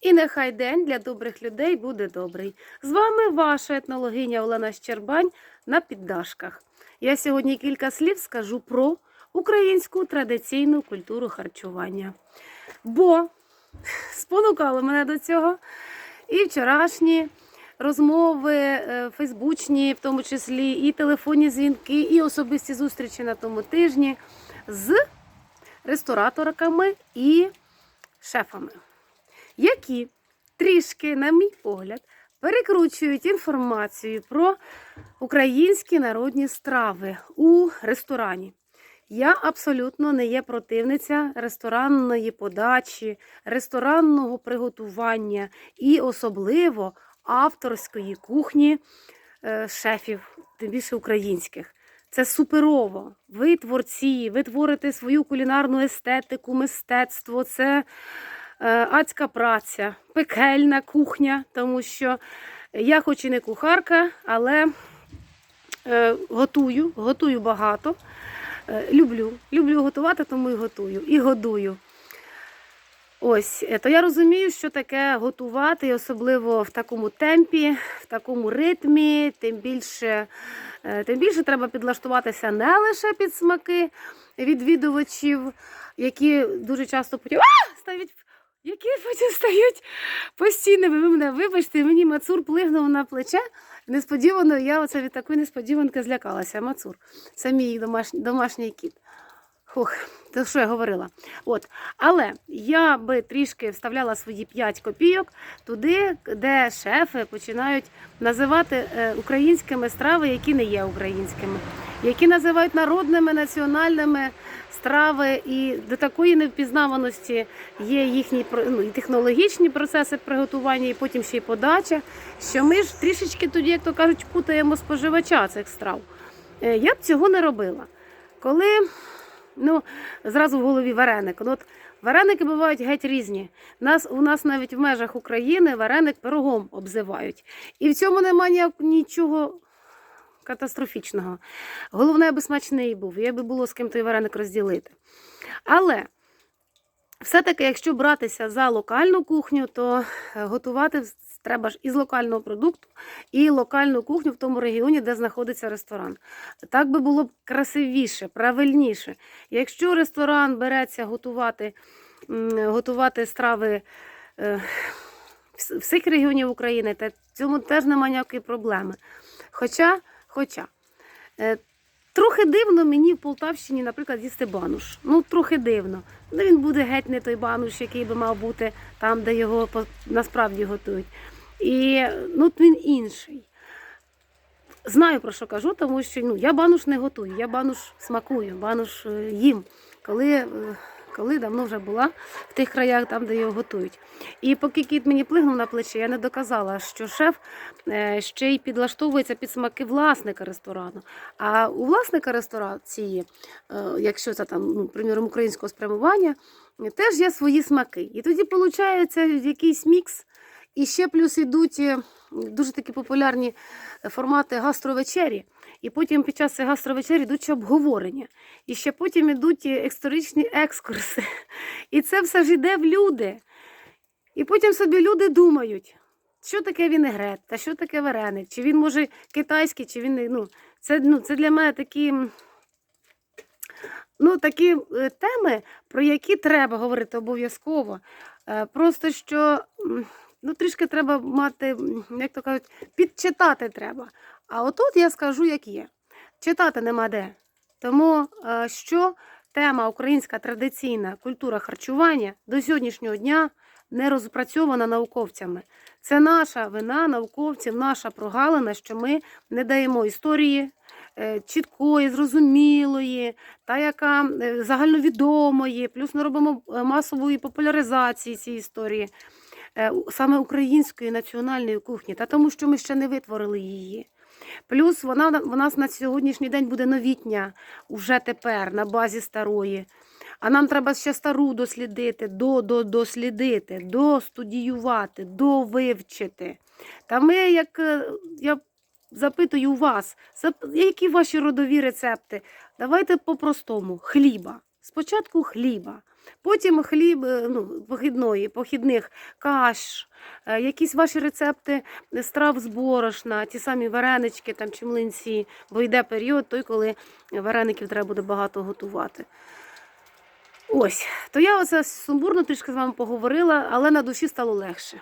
І нехай день для добрих людей буде добрий. З вами ваша етнологиня Олена Щербань на піддашках. Я сьогодні кілька слів скажу про українську традиційну культуру харчування. Бо спонукало мене до цього і вчорашні розмови, е, фейсбучні, в тому числі, і телефонні дзвінки, і особисті зустрічі на тому тижні з рестораторками і шефами які трішки, на мій погляд, перекручують інформацію про українські народні страви у ресторані. Я абсолютно не є противниця ресторанної подачі, ресторанного приготування і особливо авторської кухні е, шефів, тим більше українських. Це суперово. Ви творці, ви творите свою кулінарну естетику, мистецтво. Це адська праця, пекельна кухня, тому що я хоч і не кухарка, але е, готую, готую багато. Е, люблю, люблю готувати, тому і готую, і годую. Ось, е, то я розумію, що таке готувати, особливо в такому темпі, в такому ритмі, тим більше, е, тим більше треба підлаштуватися не лише під смаки відвідувачів, які дуже часто потім а! Які потім стають постійними. Ви мене вибачте, мені Мацур плигнув на плече. Несподівано я оце від такої несподіванки злякалася. Мацур. Це мій домашній, домашній кіт. Хух, це що я говорила. От. Але я би трішки вставляла свої 5 копійок туди, де шефи починають називати е, українськими страви, які не є українськими, які називають народними, національними страви, і до такої невпізнаваності є їхні ну, і технологічні процеси приготування, і потім ще й подача. Що ми ж трішечки тоді, як то кажуть, путаємо споживача цих страв. Е, Я б цього не робила. Коли Ну, зразу в голові вареник. Ну, От вареники бувають геть різні. Нас, у нас навіть в межах України вареник пирогом обзивають. І в цьому немає нічого катастрофічного. Головне, аби смачний був, і аби було з ким той вареник розділити. Але все-таки, якщо братися за локальну кухню, то е, готувати треба ж із локального продукту, і локальну кухню в тому регіоні, де знаходиться ресторан. Так би було б красивіше, правильніше. Якщо ресторан береться готувати, готувати страви е, всіх регіонів України, то в цьому теж немає ніякої проблеми. Хоча, хоча е, трохи дивно мені в Полтавщині, наприклад, їсти бануш. Ну, трохи дивно. Ну, він буде геть не той бануш, який би мав бути там, де його насправді готують. І ну, він інший. Знаю про що кажу, тому що ну, я бануш не готую, я бануш смакую, бануш е, їм, коли, е, коли давно вже була в тих краях, там, де його готують. І поки кіт мені плигнув на плече, я не доказала, що шеф е, ще й підлаштовується під смаки власника ресторану. А у власника ресторації, е, якщо це там, ну, приміром, українського спрямування, теж є свої смаки. І тоді виходить якийсь мікс. І ще плюс ідуть е, дуже такі популярні формати гастровечері. І потім під час гастровечері йдуть обговорення. І ще потім йдуть історичні екскурси. І це все ж йде в люди. І потім собі люди думають, що таке вінегрет, та що таке вареник, чи він може китайський, чи він. Ну, це, ну, це для мене такі. Ну, такі е, теми, про які треба говорити обов'язково. Е, Просто що ну, трішки треба мати, як то кажуть, підчитати треба. А отут я скажу, як є. Читати нема де. Тому е, що тема українська традиційна культура харчування до сьогоднішнього дня не розпрацьована науковцями. Це наша вина науковців, наша прогалина, що ми не даємо історії е, чіткої, зрозумілої, та яка е, загальновідомої, плюс не робимо масової популяризації цієї історії саме української національної кухні, та тому, що ми ще не витворили її. Плюс вона на- у нас на сьогоднішній день буде новітня уже тепер на базі старої. А нам треба ще стару дослідити, до, до, дослідити, достудіювати, довивчити. Та ми, як е, я запитую у вас, які ваші родові рецепти? Давайте по-простому: хліба. Спочатку хліба. Потім хліб е, ну, похідної, похідних каш, е, якісь ваші рецепти страв з борошна, ті самі варенички там, чи млинці, бо йде період той, коли вареників треба буде багато готувати. Ось, то я оце сумбурно трішки з вами поговорила, але на душі стало легше.